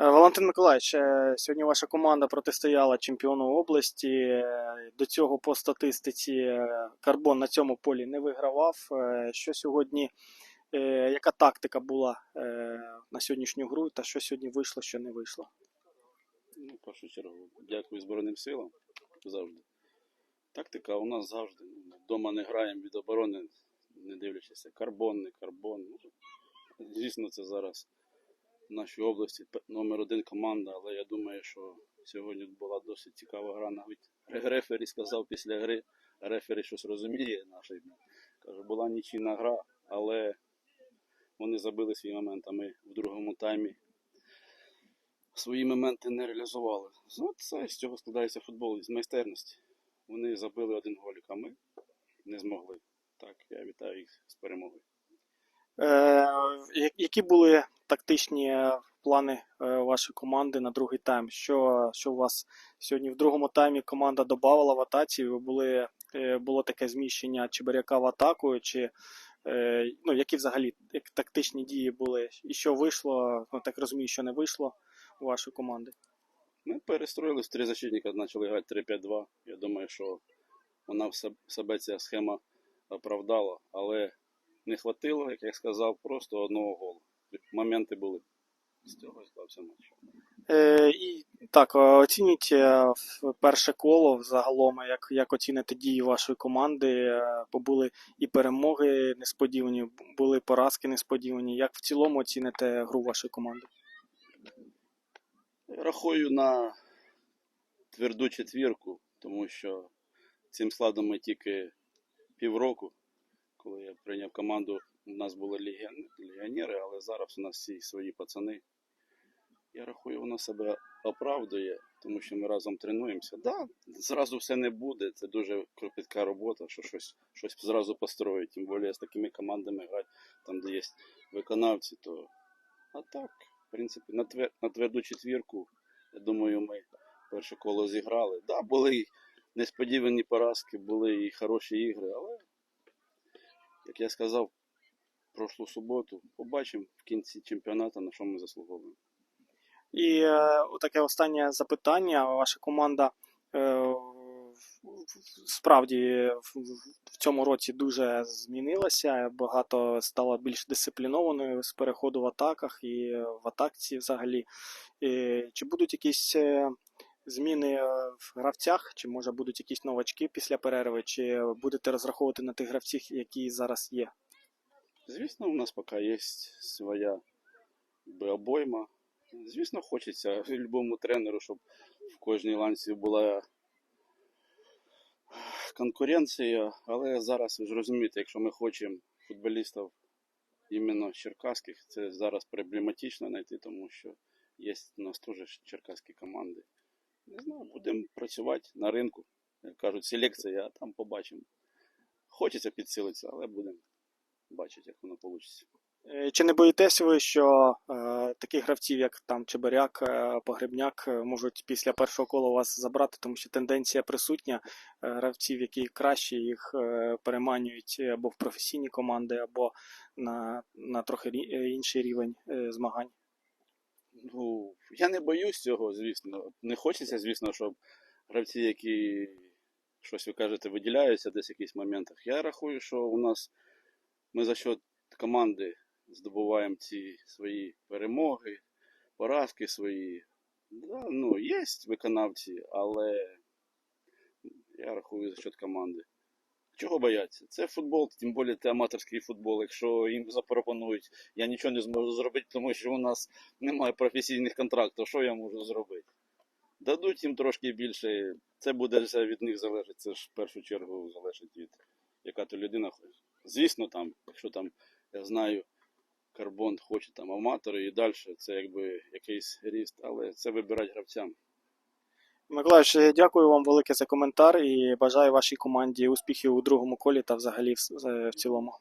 Е, Валентин Миколаївич, е, сьогодні ваша команда протистояла чемпіону області. Е, До цього по статистиці Карбон на цьому полі не вигравав. Що сьогодні, яка тактика була на сьогоднішню гру, та що сьогодні вийшло, що не вийшло? Ну, в першу чергу, дякую Збройним силам завжди. Тактика у нас завжди. Ну, Дома не граємо від оборони, не дивлячись, карбон, не карбон. Ну, Звісно, це зараз в нашій області номер один команда, але я думаю, що сьогодні була досить цікава гра. Навіть ре- рефері сказав після гри, рефері щось розуміє нашої. Каже, була нічийна гра, але вони забили свій момент, а ми в другому таймі свої моменти не реалізували. Ну, це з цього складається футбол з майстерності. Вони забили один голік, а ми не змогли. Так, я вітаю їх з перемогою. Е, Які були тактичні е, плани е, вашої команди на другий тайм? Що, що у вас сьогодні в другому таймі команда додавала в атаці? Ви були, е, було таке зміщення Чебаряка в атаку? Чи ну, які взагалі тактичні дії були? І що вийшло? Ну, так розумію, що не вийшло у вашої команди. Ми перестроїлись три защитника, почали грати 3-5-2. Я думаю, що вона в себе ця схема оправдала, але не хватило, як я сказав, просто одного голу. Моменти були. З цього склався матч. Е, і так, е, оцініть е, перше коло загалом, як, як оціните дії вашої команди, Е, бо були і перемоги несподівані, були поразки несподівані. Як в цілому оціните гру вашої команди? Рахую на тверду четвірку, тому що цим складом ми тільки півроку. Коли я прийняв команду, у нас були легіон- легіонери, але зараз у нас всі свої пацани. Я рахую, воно себе оправдує, тому що ми разом тренуємося. Да, зразу все не буде. Це дуже кропітка робота, що щось, щось зразу построїть. Тим більше з такими командами грати, там, де є виконавці, то. А так, в принципі, на, твер... на тверду четвірку, я думаю, ми перше коло зіграли. Да, були несподівані поразки, були і хороші ігри, але, як я сказав, прошлу суботу побачимо в кінці чемпіонату, на що ми заслуговуємо. І е, таке останнє запитання. Ваша команда е, справді в, в цьому році дуже змінилася. Багато стало більш дисциплінованою з переходу в атаках і в атакці взагалі. Е, чи будуть якісь е, зміни е, в гравцях, чи може будуть якісь новачки після перерви, чи будете розраховувати на тих гравців, які зараз є? Звісно, у нас поки є своя обойма. Звісно, хочеться любому тренеру, щоб в кожній ланці була конкуренція, але зараз ви ж розумієте, якщо ми хочемо футболістів іменно черкаських, це зараз проблематично знайти, тому що є у нас теж черкаські команди. Не знаю, будемо працювати на ринку. Як кажуть, селекція, а там побачимо. Хочеться підсилитися, але будемо бачити, як воно вийде. Чи не боїтеся ви, що е, таких гравців, як там Чебаряк, е, Погребняк, е, можуть після першого кола вас забрати, тому що тенденція присутня е, гравців, які краще їх е, переманюють або в професійні команди, або на, на трохи рі- е, інший рівень е, змагань. Ну, я не боюсь цього, звісно. Не хочеться, звісно, щоб гравці, які щось ви кажете, виділяються десь в якихось моментах. Я рахую, що у нас ми за счет команди здобуваємо ці свої перемоги, поразки свої. Да, ну, є виконавці, але я рахую за счет команди. Чого бояться? Це футбол, тим більше це аматорський футбол. Якщо їм запропонують, я нічого не зможу зробити, тому що у нас немає професійних контрактів, що я можу зробити? Дадуть їм трошки більше, це буде від них залежить. Це ж в першу чергу залежить від яка то людина хоче. Звісно, там, якщо там, я знаю, карбон хоче там аматори і далі, це якби якийсь ріст, але це вибирать гравцям. Миколаївич, е, дякую вам велике за коментар і бажаю вашій команді успіхів у другому колі та взагалі в, в цілому.